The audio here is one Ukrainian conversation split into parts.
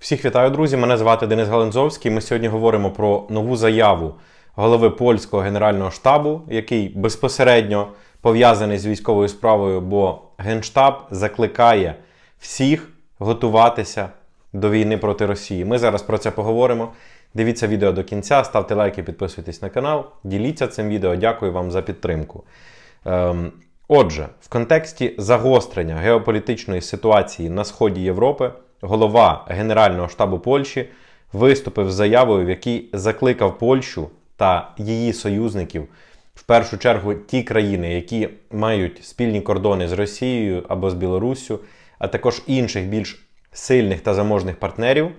Всіх вітаю, друзі! Мене звати Денис Галанзовський. Ми сьогодні говоримо про нову заяву голови польського генерального штабу, який безпосередньо пов'язаний з військовою справою, бо Генштаб закликає всіх готуватися до війни проти Росії. Ми зараз про це поговоримо. Дивіться відео до кінця, ставте лайки, підписуйтесь на канал, діліться цим відео. Дякую вам за підтримку. Ем, Отже, в контексті загострення геополітичної ситуації на сході Європи, голова Генерального штабу Польщі виступив з заявою, в якій закликав Польщу та її союзників, в першу чергу ті країни, які мають спільні кордони з Росією або з Білоруссю, а також інших більш сильних та заможних партнерів, е,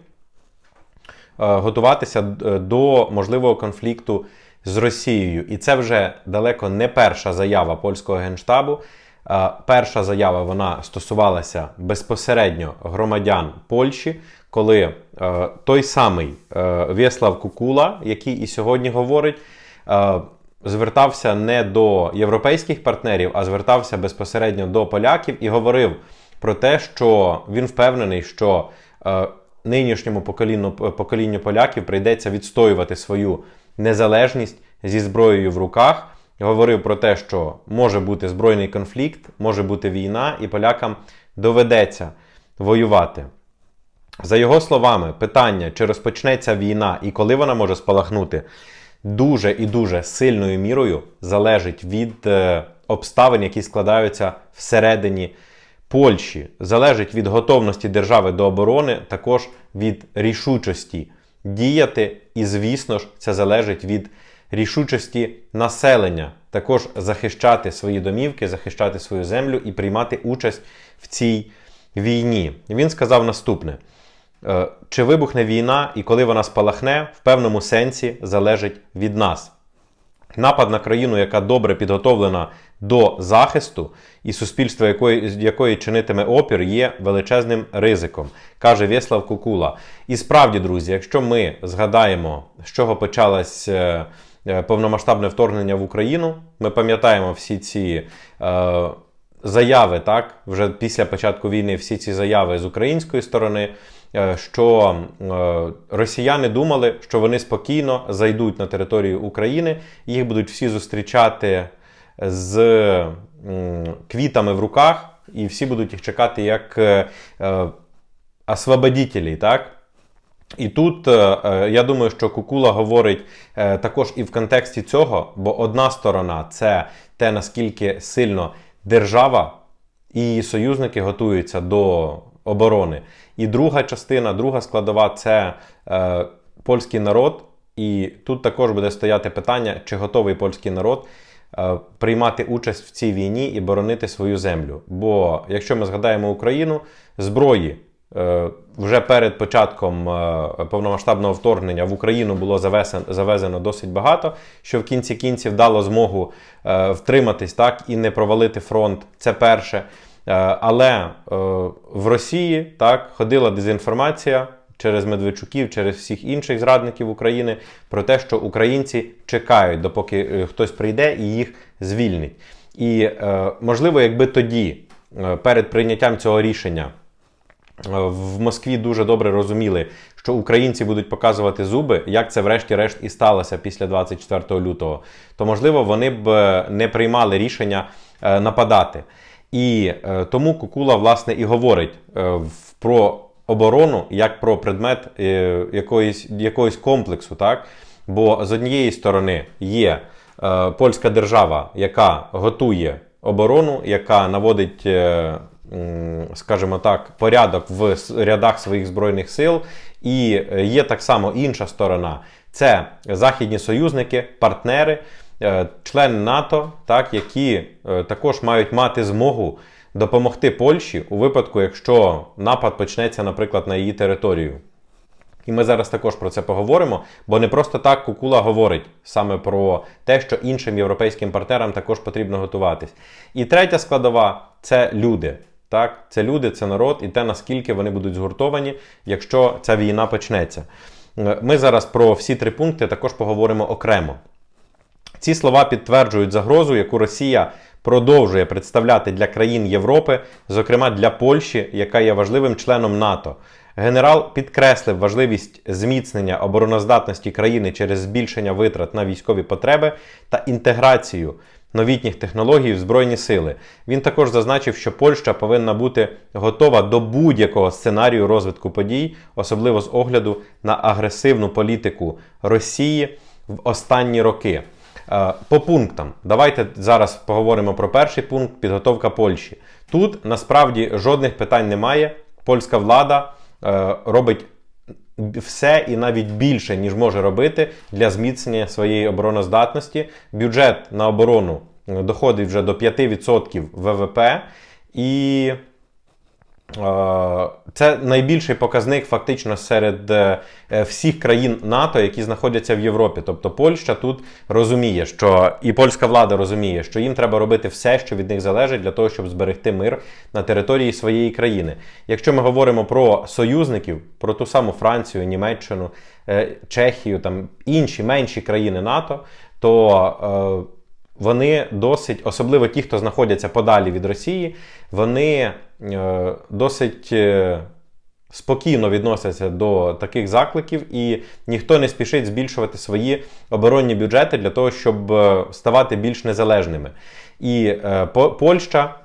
готуватися е, до можливого конфлікту з Росією. І це вже далеко не перша заява польського генштабу. Е, Перша заява вона стосувалася безпосередньо громадян Польщі, коли е, той самий е, Вєслав Кукула, який і сьогодні говорить, звертався не до європейських партнерів, а звертався безпосередньо до поляків і говорив про те, що він впевнений, що нинішньому поколінню, поколінню поляків прийдеться відстоювати свою незалежність зі зброєю в руках. Говорив про те, що може бути збройний конфлікт, може бути війна, і полякам доведеться воювати. За його словами, питання, чи розпочнеться війна і коли вона може спалахнути, дуже і дуже сильною мірою залежить від е, обставин, які складаються всередині Польщі, залежить від готовності держави до оборони, також від рішучості діяти, і, звісно ж, це залежить від рішучості населення, також захищати свої домівки, захищати свою землю і приймати участь в цій війні. Він сказав наступне. Е, Чи вибухне війна і коли вона спалахне, в певному сенсі залежить від нас. Напад на країну, яка добре підготовлена до захисту, і суспільство якої, якої чинитиме опір, є величезним ризиком, каже Вєслав Кукула. І справді, друзі, якщо ми згадаємо, з чого почалось е, е, повномасштабне вторгнення в Україну, ми пам'ятаємо всі ці. Е, Заяви, так, вже після початку війни, всі ці заяви з української сторони, е, що е, росіяни думали, що вони спокійно зайдуть на територію України, їх будуть всі зустрічати з квітами в руках, і всі будуть їх чекати як е, е, освободітелі, так? І тут е, е, я думаю, що Кукула говорить е, також і в контексті цього, бо одна сторона це те, наскільки сильно держава і її союзники готуються до оборони. І друга частина, друга складова це польський народ. І тут також буде стояти питання, чи готовий польський народ приймати участь в цій війні і боронити свою землю. Бо якщо ми згадаємо Україну, зброї вже перед початком е, повномасштабного вторгнення в Україну було завезено, досить багато, що в кінці кінців дало змогу е, втриматись так і не провалити фронт. Це перше. Е, Але е, в Росії так ходила дезінформація через Медведчуків, через всіх інших зрадників України про те, що українці чекають, допоки е, хтось прийде і їх звільнить. І е, можливо, якби тоді, е, перед прийняттям цього рішення, е, в Москві дуже добре розуміли, що українці будуть показувати зуби, як це врешті-решт і сталося після 24 лютого, то можливо вони б е, не приймали рішення е, нападати. І е, тому Кукула, власне, і говорить е, про оборону як про предмет е, якоїсь, якогось комплексу, так? Бо з однієї сторони є е, польська держава, яка готує оборону, яка наводить, е, скажімо так, порядок в рядах своїх збройних сил, і е, є так само інша сторона. Це західні союзники, партнери, е, члени НАТО, так, які е, також мають мати змогу допомогти Польщі у випадку, якщо напад почнеться, наприклад, на її територію. І ми зараз також про це поговоримо, бо не просто так Кукула говорить саме про те, що іншим європейським партнерам також потрібно готуватись. І третя складова це люди. Так, це люди, це народ, і те, наскільки вони будуть згуртовані, якщо ця війна почнеться. Е, Ми зараз про всі три пункти також поговоримо окремо. Ці слова підтверджують загрозу, яку Росія продовжує представляти для країн Європи, зокрема для Польщі, яка є важливим членом НАТО. Генерал підкреслив важливість зміцнення обороноздатності країни через збільшення витрат на військові потреби та інтеграцію новітніх технологій в Збройні сили. Він також зазначив, що Польща повинна бути готова до будь-якого сценарію розвитку подій, особливо з огляду на агресивну політику Росії в останні роки. Е, По пунктам, давайте зараз поговоримо про перший пункт підготовка Польщі. Тут насправді жодних питань немає. Польська влада е, робить все і навіть більше, ніж може робити для зміцнення своєї обороноздатності. Бюджет на оборону е, доходить вже до 5% ВВП, і це найбільший показник фактично серед е, всіх країн НАТО, які знаходяться в Європі. Тобто Польща тут розуміє, що і польська влада розуміє, що їм треба робити все, що від них залежить, для того, щоб зберегти мир на території своєї країни. Якщо ми говоримо про союзників, про ту саму Францію, Німеччину, е, Чехію, там інші менші країни НАТО, то е, вони досить, особливо ті, хто знаходяться подалі від Росії, вони е, досить е, спокійно відносяться до таких закликів, і ніхто не спішить збільшувати свої оборонні бюджети для того, щоб е, ставати більш незалежними. І е, По- Польща,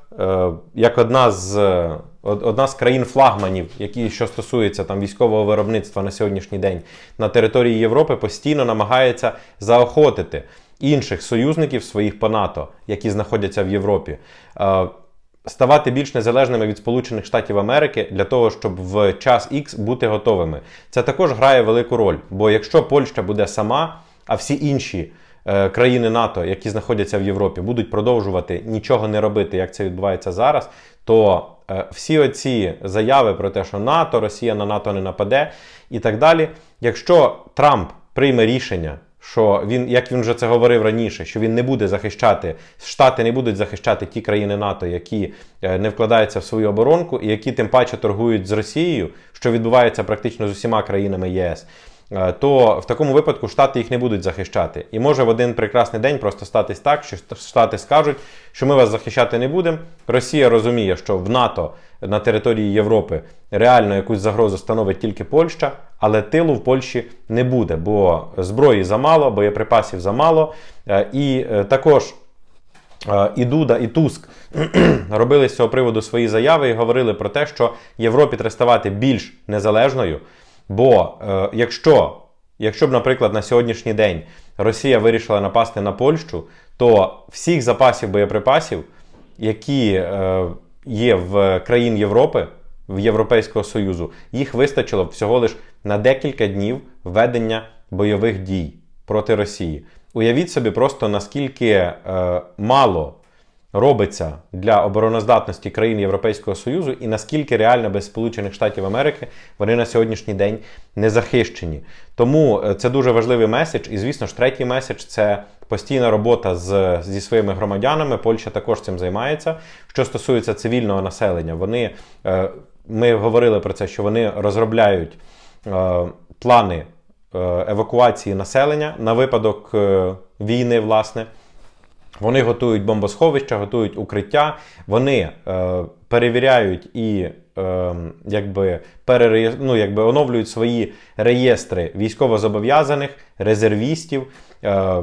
як одна з. е, Одна з країн флагманів, які що стосується там військового виробництва на сьогоднішній день на території Європи, постійно намагається заохотити інших союзників своїх по НАТО, які знаходяться в Європі, е, ставати більш незалежними від Сполучених Штатів Америки для того, щоб в час X бути готовими. Це також грає велику роль. Бо якщо Польща буде сама, а всі інші е, країни НАТО, які знаходяться в Європі, будуть продовжувати нічого не робити, як це відбувається зараз, то е, всі оці заяви про те, що НАТО, Росія на НАТО не нападе і так далі. Якщо Трамп прийме рішення, що він, як він вже це говорив раніше, що він не буде захищати, Штати не будуть захищати ті країни НАТО, які е, не вкладаються в свою оборонку, і які тим паче торгують з Росією, що відбувається практично з усіма країнами ЄС. Е, То в такому випадку Штати їх не будуть захищати. І може в один прекрасний день просто статись так, що Штати скажуть, що ми вас захищати не будемо. Росія розуміє, що в НАТО на території Європи реально якусь загрозу становить тільки Польща, але тилу в Польщі не буде, бо зброї замало, боєприпасів замало. Е, І е, також і Дуда, і Туск робили з цього приводу свої заяви і говорили про те, що Європі треба ставати більш незалежною. Бо е, якщо, якщо б, наприклад, на сьогоднішній день Росія вирішила напасти на Польщу, то всіх запасів боєприпасів, які е, є в країн Європи, в Європейського Союзу, їх вистачило всього лиш на декілька днів ведення бойових дій проти Росії. Уявіть собі просто наскільки е, мало робиться для обороноздатності країн Європейського Союзу і наскільки реально без Сполучених Штатів Америки вони на сьогоднішній день не захищені. Тому е, це дуже важливий меседж. І звісно ж, третій меседж це постійна робота з, зі своїми громадянами. Польща також цим займається. Що стосується цивільного населення, вони е, ми говорили про це, що вони розробляють е, плани евакуації населення на випадок війни, власне. Вони готують бомбосховища, готують укриття, вони е, перевіряють і е, якби, перереє... ну, якби оновлюють свої реєстри військовозобов'язаних, резервістів, е,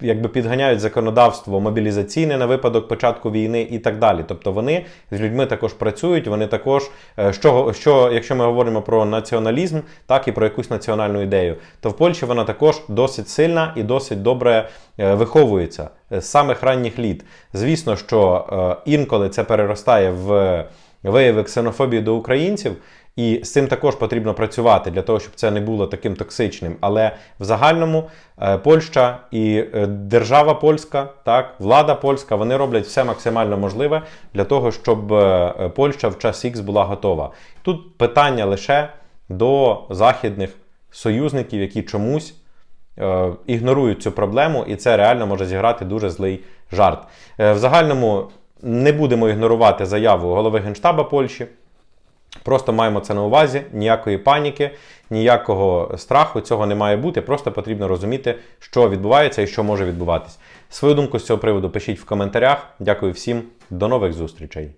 якби підганяють законодавство мобілізаційне на випадок початку війни і так далі. Тобто вони з людьми також працюють, вони також, е, що, що якщо ми говоримо про націоналізм, так і про якусь національну ідею, то в Польщі вона також досить сильна і досить добре е, виховується з самих ранніх літ. Звісно, що е, інколи це переростає в вияви ксенофобії до українців. І з цим також потрібно працювати для того, щоб це не було таким токсичним. Але в загальному е, Польща і е, держава польська, так, влада польська, вони роблять все максимально можливе для того, щоб е, Польща в час Х була готова. Тут питання лише до західних союзників, які чомусь е, ігнорують цю проблему, і це реально може зіграти дуже злий жарт. Е, в загальному не будемо ігнорувати заяву голови Генштаба Польщі. Просто маємо це на увазі, ніякої паніки, ніякого страху цього не має бути. Просто потрібно розуміти, що відбувається і що може відбуватись. Свою думку з цього приводу пишіть в коментарях. Дякую всім, до нових зустрічей.